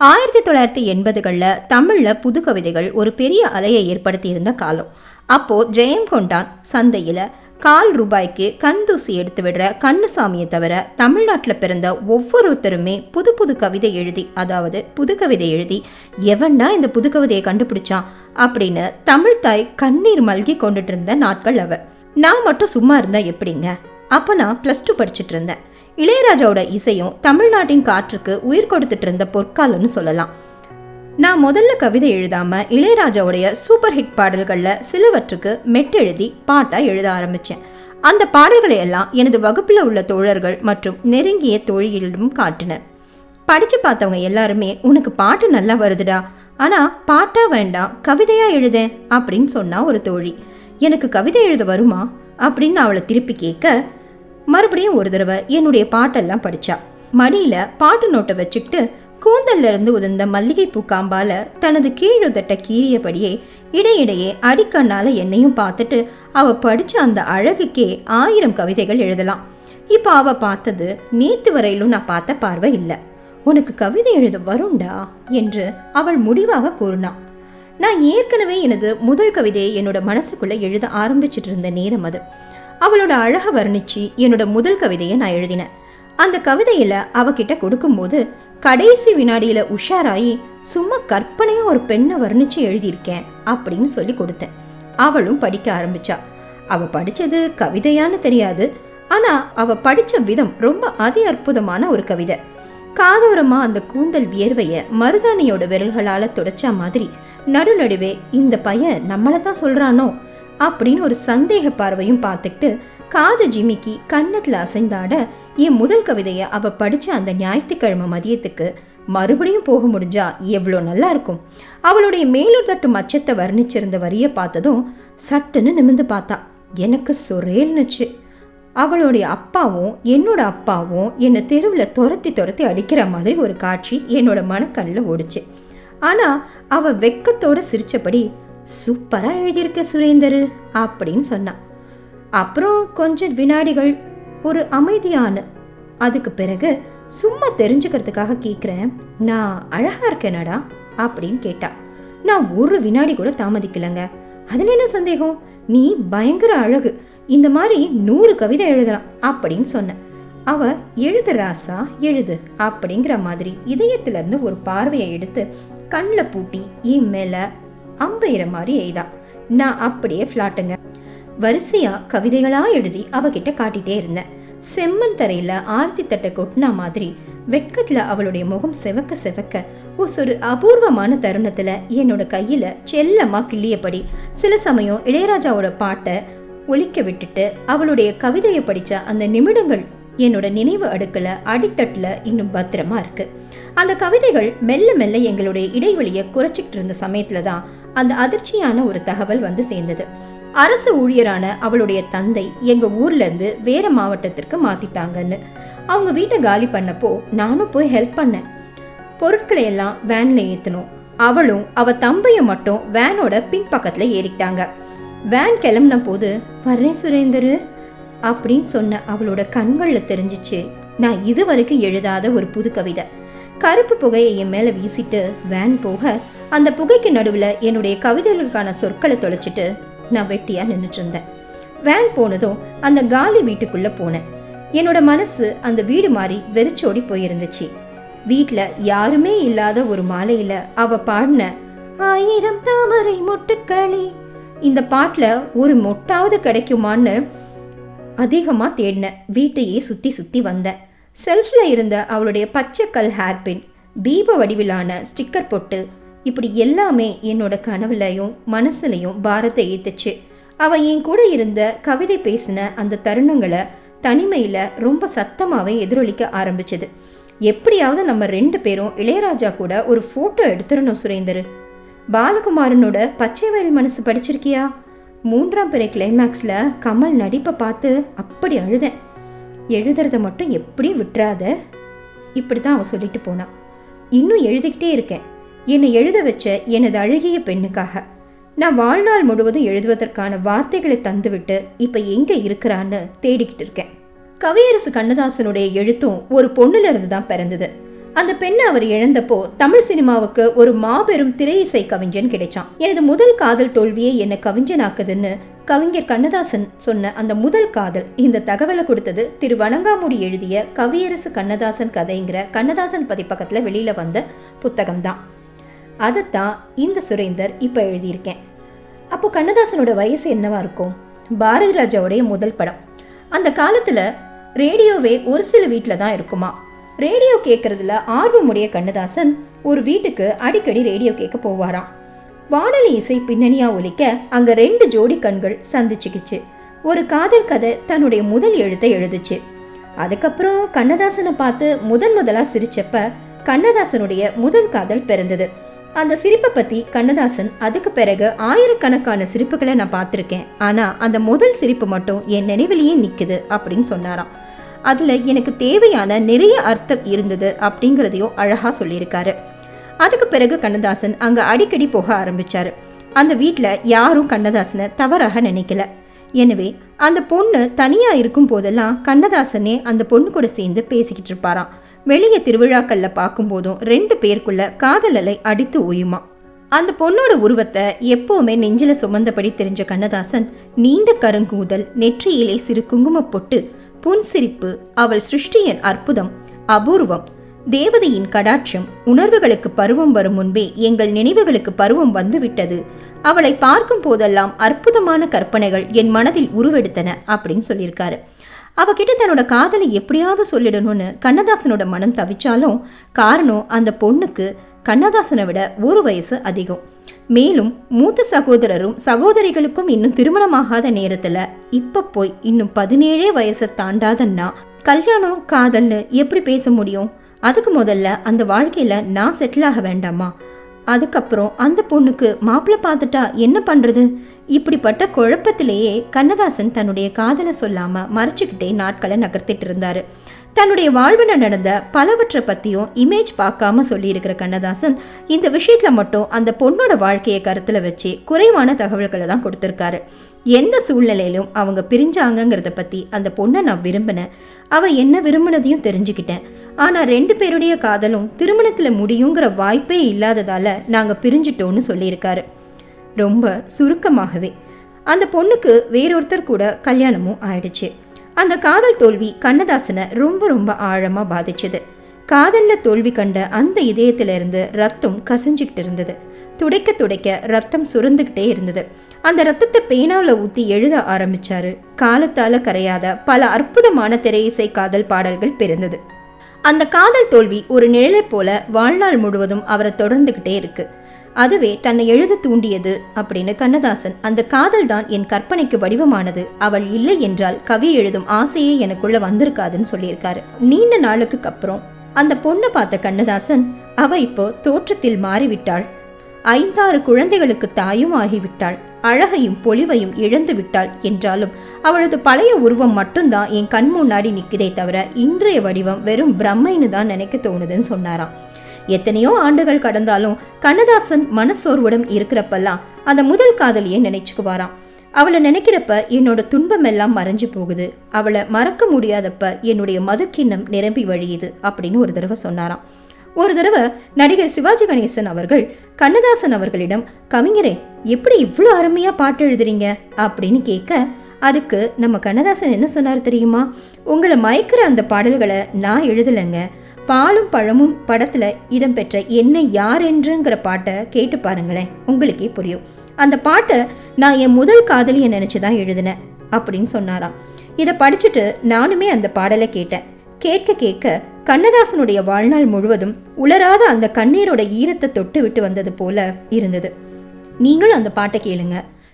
ஆயிரத்தி தொள்ளாயிரத்தி எண்பதுகளில் தமிழில் புது கவிதைகள் ஒரு பெரிய அலையை ஏற்படுத்தியிருந்த காலம். அப்போது ஜெயம் கொண்டான் சந்தையில் கால் ரூபாய்க்கு கண் தூசி எடுத்து விடுற கண்ணுசாமியை தவிர தமிழ்நாட்டில் பிறந்த ஒவ்வொருத்தருமே புது புது கவிதை எழுதி அதாவது புது கவிதை எழுதி எவன்டா இந்த புது கவிதையை கண்டுபிடிச்சான்? அப்படின்னு தமிழ் தாய் கண்ணீர் மல்கி கொண்டுட்டு இருந்த நாட்கள் அவ. நான் மட்டும் சும்மா இருந்தால் எப்படிங்க? அப்போ நான் ப்ளஸ் டூ படிச்சுட்டு இருந்தேன். இளையராஜாவோட இசையும் தமிழ்நாட்டின் காற்றுக்கு உயிர் கொடுத்துட்டு இருந்த பொற்காலம்னு சொல்லலாம். நான் முதல்ல கவிதை எழுதாம இளையராஜாவுடைய சூப்பர் ஹிட் பாடல்களில் சிலவற்றுக்கு மெட்டெழுதி பாட்டா எழுத ஆரம்பிச்சேன். அந்த பாடல்களை எல்லாம் எனது வகுப்பில் உள்ள தோழர்கள் மற்றும் நெருங்கிய தோழிகளிடம் காட்டினர். படித்து பார்த்தவங்க எல்லாருமே உனக்கு பாட்டு நல்லா வருதுடா. ஆனால் பாட்டா வேண்டாம் கவிதையா எழுத அப்படின்னு சொன்னா ஒரு தோழி. எனக்கு கவிதை எழுத வருமா? அப்படின்னு அவளை திருப்பி கேட்க மறுபடியும் ஒரு தடவை என்னுடைய பாட்டெல்லாம் படித்தா மடியில் பாட்டு நோட்டை வச்சுக்கிட்டு கூந்தல்ல இருந்து உதிர்ந்த மல்லிகைப்பூ காம்பால தனது கீழுதட்ட கீறியபடியே இடையிடையே அடிக்கண்ணால என்னையும் பார்த்துட்டு அவ படிச்ச அந்த அழகுக்கே ஆயிரம் கவிதைகள் எழுதலாம். இப்போ அவ பார்த்தது நேத்து வரையிலும் நான் பார்த்த பார்வை இல்லை. உனக்கு கவிதை எழுத வருண்டா? என்று அவள் முடிவாக கூறினாள் நான் ஏற்கனவே எனது முதல் கவிதையை என்னோட மனசுக்குள்ளே எழுத ஆரம்பிச்சிட்டு இருந்த நேரம் அது. அவளோட அழகை வர்ணிச்சு என்னோட முதல் கவிதையை நான் எழுதினேன். அந்த கவிதையில அவகிட்ட கொடுக்கும்போது கடைசி வினாடியில உஷாராயி சும்மா கற்பனையா ஒரு பெண்ணை வர்ணிச்சு எழுதியிருக்கேன் அப்படின்னு சொல்லி கொடுத்தேன். அவளும் படிக்க ஆரம்பிச்சா. அவ படிச்சது கவிதையான்னு தெரியாது. ஆனா அவ படிச்ச விதம் ரொம்ப அதி அற்புதமான ஒரு கவிதை. காதோரமா அந்த கூந்தல் வியர்வைய மருதாணியோட விரல்களால துடைச்சா மாதிரி நடுநடுவே இந்த பையன் நம்மளை தான் சொல்றானோ? அப்படின்னு ஒரு சந்தேக பார்வையும் பார்த்துக்கிட்டு காது ஜிமிக்கி கன்னத்தில் அசைந்தாட என் முதல் கவிதையை அவள் படித்த அந்த ஞாயிற்றுக்கிழமை மதியத்துக்கு மறுபடியும் போக முடிஞ்சா எவ்வளோ நல்லா இருக்கும். அவளுடைய மேலூர் தட்டு மச்சத்தை வர்ணிச்சிருந்த வரியை பார்த்ததும் சட்டுன்னு நிமிந்து பார்த்தா எனக்கு சொரேல்னுச்சு அவளுடைய அப்பாவும் என்னோட அப்பாவும் என்னை தெருவில் துரத்தி துரத்தி அடிக்கிற மாதிரி ஒரு காட்சி என்னோட மனக்கண்ணில் ஓடுச்சு. ஆனால் அவள் வெக்கத்தோடு சிரித்தபடி சூப்பராக எழுதியிருக்க சுரேந்தர் அப்படின்னு சொன்னான். அப்புறம் கொஞ்சம் வினாடிகள் ஒரு அமைதியான அதுக்கு பிறகு சும்மா தெரிஞ்சுக்கிறதுக்காக கேட்குறேன் நான் அழகாக இருக்கேனடா அப்படின்னு கேட்டா. நான் ஒரு வினாடி கூட தாமதிக்கலைங்க. அதில் என்ன சந்தேகம்? நீ பயங்கர அழகு இந்த மாதிரி நூறு கவிதை எழுதலாம் அப்படின்னு சொன்னேன். அவ எழுது ராசா எழுது அப்படிங்கிற மாதிரி இதயத்திலேருந்து ஒரு பார்வையை எடுத்து கண்ணில் பூட்டி என் மேலே அம்பெய்கிற மாதிரி எய்தா. நான் அப்படியே ஃப்ளாட்டுங்க வரிசையா கவிதைகளா எழுதி அவகிட்ட காட்டிட்டே இருந்தேன். செம்மன் தரையில ஆர்த்தி தட்டை கொட்டினா மாதிரி வெட்கத்துல அவளுடைய முகம் செவக்க செவக்க ஒரு அபூர்வமான தருணத்துல என்னோட கையில செல்லமா கிள்ளியபடி சில சமயம் இளையராஜாவோட பாட்டை ஒலிக்க விட்டுட்டு அவளுடைய கவிதையை படிச்ச அந்த நிமிடங்கள் என்னோட நினைவு அடுக்கல அடித்தட்டுல இன்னும் பத்திரமா இருக்கு. அந்த கவிதைகள் மெல்ல மெல்ல எங்களுடைய இடைவெளியை குறைச்சிக்கிட்டு இருந்த சமயத்துல தான் அந்த அதிர்ச்சியான ஒரு தகவல் வந்து சேர்ந்தது. அரசு ஊழியரான அவளுடைய தந்தை எங்க ஊர்ல இருந்து வேற மாவட்டத்திற்கு மாத்திட்டாங்கன்னு. அவங்க வீட்டை காலி பண்ணப்போ நானும் போய் ஹெல்ப் பண்ணேன். பொருட்களை எல்லாம் வேன்ல ஏத்தணும் அவளும் அவ தம்பையும் மட்டும் வேனோட பின்பக்கத்துல ஏறிக்கிட்டாங்க. வேன் கிளம்புன போது வர்றேன் சுரேந்தர் அப்படின்னு சொன்ன அவளோட கண்களில் தெரிஞ்சிச்சு நான் இது வரைக்கும் எழுதாத ஒரு புது கவிதை. கருப்பு புகையை என் மேலே வீசிட்டு வேன் போக அந்த புகைக்கு நடுவில் என்னுடைய கவிதைகளுக்கான சொற்களை தொலைச்சிட்டு நான் வெட்டியாக நின்றுட்டு இருந்தேன் வேன் போனதும் அந்த காலி வீட்டுக்குள்ளே போனேன். என்னோட மனசு அந்த வீடு மாதிரி வெறிச்சோடி போயிருந்துச்சு. வீட்டில் யாருமே இல்லாத ஒரு மாலையில் அவ பாடின ஆயிரம் தாமரை மொட்டுக்களி இந்த பாட்டில் ஒரு மொட்டாவது கிடைக்குமான்னு அதிகமாக தேடினேன் வீட்டையே சுற்றி சுற்றி வந்தேன். செல்ஃபில் இருந்த அவளுடைய பச்சைக்கல் ஹேர்பின் தீப வடிவிலான ஸ்டிக்கர் போட்டு இப்படி எல்லாமே என்னோட கனவுலையும் மனசுலையும் பாரத்தை ஏத்துச்சு. அவள் என் கூட இருந்த கவிதை பேசின அந்த தருணங்களை தனிமையில் ரொம்ப சத்தமாகவே எதிரொலிக்க ஆரம்பிச்சது. எப்படியாவது நம்ம ரெண்டு பேரும் இளையராஜா கூட ஒரு ஃபோட்டோ எடுத்துடணும் சுரேந்தர். பாலகுமாரனோட பச்சை வயல் மனசு படிச்சிருக்கியா? மூன்றாம் பிறை கிளைமேக்ஸில் கமல் நடிப்பை பார்த்து அப்படி அழுதேன். எழுதுறத மட்டும் எப்படியும் விட்டுறாத. இப்படி தான் அவன் சொல்லிட்டு போனான் இன்னும் எழுதிக்கிட்டே இருக்கேன். என்னை எழுத வச்ச எனது அழகிய பெண்ணுக்காக. நான் வாழ்நாள் முழுவதும் எழுதுவதற்கான வார்த்தைகளை தந்துவிட்டு இப்போ எங்கே இருக்கிறான்னு தேடிக்கிட்டு இருக்கேன். கவியரசு கண்ணதாசனுடைய எழுத்தும் ஒரு பொண்ணுல இருந்து தான் பிறந்தது. அந்த பெண்ணை அவர் இழந்தப்போ தமிழ் சினிமாவுக்கு ஒரு மாபெரும் திரையிசை கவிஞன் கிடைச்சான். எனது முதல் காதல் தோல்வியே என்னை கவிஞனாக்குதுன்னு கவிஞர் கண்ணதாசன் சொன்ன அந்த முதல் காதல் இந்த தகவலை கொடுத்தது திரு வணங்காமுடி எழுதிய கவியரசு கண்ணதாசன் கதைங்கிற கண்ணதாசன் பதிப்பகத்தில் வெளியில் வந்த புத்தகம்தான். அதைத்தான் இந்த சுரேந்தர் இப்போ எழுதியிருக்கேன். அப்போ கண்ணதாசனோட வயசு என்னவா இருக்கும்? பாரதி ராஜாவுடைய முதல் படம். அந்த காலத்தில் ரேடியோவே ஒரு சில வீட்டில் தான் இருக்குமா? ரேடியோ கேட்குறதுல ஆர்வமுடைய கண்ணதாசன் ஒரு வீட்டுக்கு அடிக்கடி ரேடியோ கேட்க போவாராம். வானொலி இசை பின்னணியாக ஒலிக்க அங்கே ரெண்டு ஜோடி கண்கள் சந்திச்சுக்கிச்சு. ஒரு காதல் கதை தன்னுடைய முதல் எழுத்தை எழுதுச்சு. அதுக்கப்புறம் கண்ணதாசனை பார்த்து முதன் முதலாக சிரிச்சப்ப கண்ணதாசனுடைய முதல் காதல் பிறந்தது. அந்த சிரிப்பை பற்றி கண்ணதாசன் அதுக்கு பிறகு ஆயிரக்கணக்கான சிரிப்புகளை நான் பார்த்துருக்கேன். ஆனால் அந்த முதல் சிரிப்பு மட்டும் என் நினைவிலேயே நிற்குது அப்படின்னு சொன்னாராம். அதில் எனக்கு தேவையான நிறைய அர்த்தம் இருந்தது அப்படிங்கிறதையும் அழகாக சொல்லியிருக்காரு. அதுக்கு பிறகு கண்ணதாசன் அங்கே அடிக்கடி போக ஆரம்பித்தார் அந்த வீட்டில் யாரும் கண்ணதாசனை தவறாக நினைக்கல. எனவே அந்த பொண்ணு தனியாக இருக்கும் போதெல்லாம் கண்ணதாசனே அந்த பொண்ணு கூட சேர்ந்து பேசிக்கிட்டு இருப்பாராம். வெளியே திருவிழாக்களில் பார்க்கும்போதும் ரெண்டு பேருக்குள்ள காதல் அலை அடித்து ஓயுமா. அந்த பொண்ணோட உருவத்தை எப்போவுமே நெஞ்சில சுமந்தபடி தெரிஞ்ச கண்ணதாசன் நீண்ட கருங்கூதல் நெற்றியிலே சிறு குங்குமப் பொட்டு புன்சிரிப்பு அவள் சிருஷ்டியின் அற்புதம் அபூர்வம் தேவதையின் கடாட்சம் உணர்வுகளுக்கு பருவம் வரும் முன்பே எங்கள் நினைவுகளுக்கு பருவம் வந்துவிட்டது அவளை பார்க்கும் போதெல்லாம் அற்புதமான கற்பனைகள் என் மனதில் உருவெடுத்தன அப்படின்னு சொல்லியிருக்காரு. அவகிட்ட தன்னோட காதலை எப்படியாவது சொல்லிடணும்னு கண்ணதாசனோட மனம் தவிச்சாலும் காரணம் அந்த பொண்ணுக்கு கண்ணதாசனை விட ஒரு வயசு அதிகம். மேலும் மூத்த சகோதரரும் சகோதரிகளுக்கும் இன்னும் திருமணமாகாத நேரத்தில் இப்போ போய் இன்னும் பதினேழே வயசை தாண்டாதன்னா கல்யாணம் காதல்னு எப்படி பேச முடியும்? அதுக்கு முதல்ல அந்த வாழ்க்கையில் நான் செட்டில் ஆக வேண்டாமா? அதுக்கப்புறம் அந்த பொண்ணுக்கு மாப்பிள்ளை பார்த்துட்டா என்ன பண்ணுறது இப்படிப்பட்ட குழப்பத்திலேயே கண்ணதாசன் தன்னுடைய காதலை சொல்லாமல் மறைச்சிக்கிட்டே நாட்களை நகர்த்திட்டு இருந்தார். தன்னுடைய வாழ்வில் நடந்த பலவற்றை பற்றியும் இமேஜ் பார்க்காம சொல்லியிருக்கிற கண்ணதாசன் இந்த விஷயத்தில் மட்டும் அந்த பொண்ணோட வாழ்க்கையை கருத்தில் வச்சு குறைவான தகவல்களை தான் கொடுத்துருக்காரு. எந்த சூழ்நிலையிலும் அவங்க பிரிஞ்சாங்கங்கிறத பற்றி அந்த பொண்ணை நான் விரும்பினேன். அவள் என்ன விரும்பினதையும் தெரிஞ்சுக்கிட்டேன். ஆனால் ரெண்டு பேருடைய காதலும் திருமணத்தில் முடியுங்கிற வாய்ப்பே இல்லாததால் நாங்கள் பிரிஞ்சிட்டோன்னு சொல்லியிருக்காரு. ரொம்ப சுருக்கமாகவே. அந்த பொண்ணுக்கு வேறொருத்தர் கூட கல்யாணமும் ஆயிடுச்சு. அந்த காதல் தோல்வி கண்ணதாசனை ரொம்ப ரொம்ப ஆழமாக பாதிச்சது. காதலில் தோல்வி கண்ட அந்த இதயத்திலிருந்து ரத்தம் கசிஞ்சுக்கிட்டு இருந்தது. துடைக்க துடைக்க ரத்தம் சுரந்துக்கிட்டே இருந்தது. அந்த ரத்தத்தை பேனாவில் ஊற்றி எழுத ஆரம்பிச்சாரு. காலத்தால் கரையாத பல அற்புதமான திரையிசை காதல் பாடல்கள் பிறந்தது. அந்த காதல் தோல்வி ஒரு நிழலை போல வாழ்நாள் முழுவதும் அவரை தொடர்ந்துகிட்டே இருக்கு. அதுவே தன்னை எழுத தூண்டியது அப்படின்னு கண்ணதாசன் அந்த காதல் தான் என் கற்பனைக்கு வடிவமானது அவள் இல்லை என்றால் கவி எழுதும் ஆசையே எனக்குள்ள வந்திருக்காதுன்னு சொல்லியிருக்காரு. நீண்ட நாளுக்கு அப்புறம் அந்த பொண்ணை பார்த்த கண்ணதாசன் அவ இப்போ தோற்றத்தில் மாறிவிட்டாள். ஐந்தாறு குழந்தைகளுக்கு தாயும் ஆகிவிட்டாள். அழகையும் பொலிவையும் இழந்து விட்டாள் என்றாலும் அவளது பழைய உருவம் மட்டும்தான் என் கண் முன்னாடி நிற்குதே தவிர இன்றைய வடிவம் வெறும் பிரம்மைன்னு தான் நினைக்க தோணுதுன்னு சொன்னாராம். எத்தனையோ ஆண்டுகள் கடந்தாலும் கண்ணதாசன் மனசோர்வுடன் இருக்கிறப்பெல்லாம் அந்த முதல் காதலியை நினைச்சுக்குவாராம். அவளை நினைக்கிறப்ப என்னோட துன்பம் எல்லாம் மறைஞ்சு போகுது. அவளை மறக்க முடியாதப்ப என்னுடைய மதுக்கிண்ணம் நிரம்பி வழியுது அப்படின்னு ஒரு தடவை சொன்னாராம். ஒரு தடவை நடிகர் சிவாஜி கணேசன் அவர்கள் கண்ணதாசன் அவர்களிடம் கவிஞரே எப்படி இவ்வளோ அருமையாக பாட்டு எழுதுறீங்க? அப்படின்னு கேட்க அதுக்கு நம்ம கண்ணதாசன் என்ன சொன்னார் தெரியுமா? உங்களை மயக்கிற அந்த பாடல்களை நான் எழுதலைங்க. பாலும் பழமும் படத்தில் இடம்பெற்ற என்ன யார் என்றுங்கிற பாட்டை கேட்டு பாருங்களேன் உங்களுக்கே புரியும். அந்த பாட்டை நான் என் முதல் காதலியை நினச்சி தான் எழுதினேன் அப்படின்னு சொன்னாராம். இதை படிச்சுட்டு நானுமே அந்த பாடலை கேட்டேன். கேட்க கேட்க கண்ணதாசனுடைய வாழ்நாள் முழுவதும் உலராத அந்த கண்ணீரோட ஈரத்தை தொட்டு விட்டு வந்தது போல இருந்தது. நீங்களும் அந்த பாட்டை கேளுங்க.